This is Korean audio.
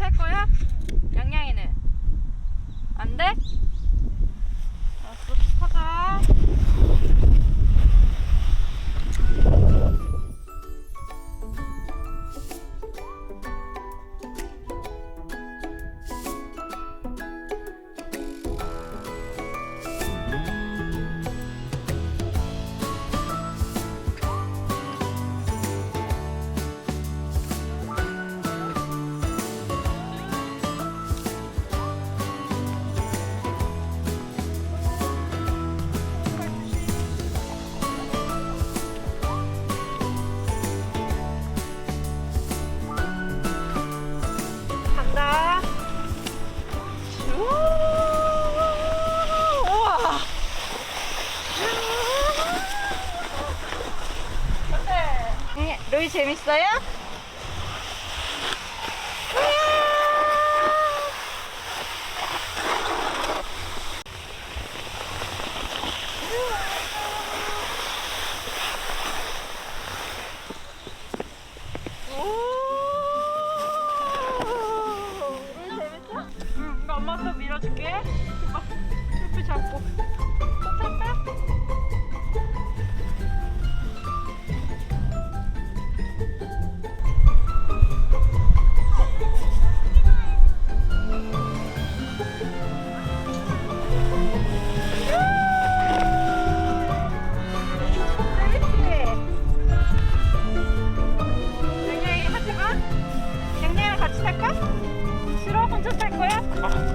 탈 거야? 양양이는? 안 돼? 여기 재밌어요? 음, 엄마 또 밀어줄게. 아.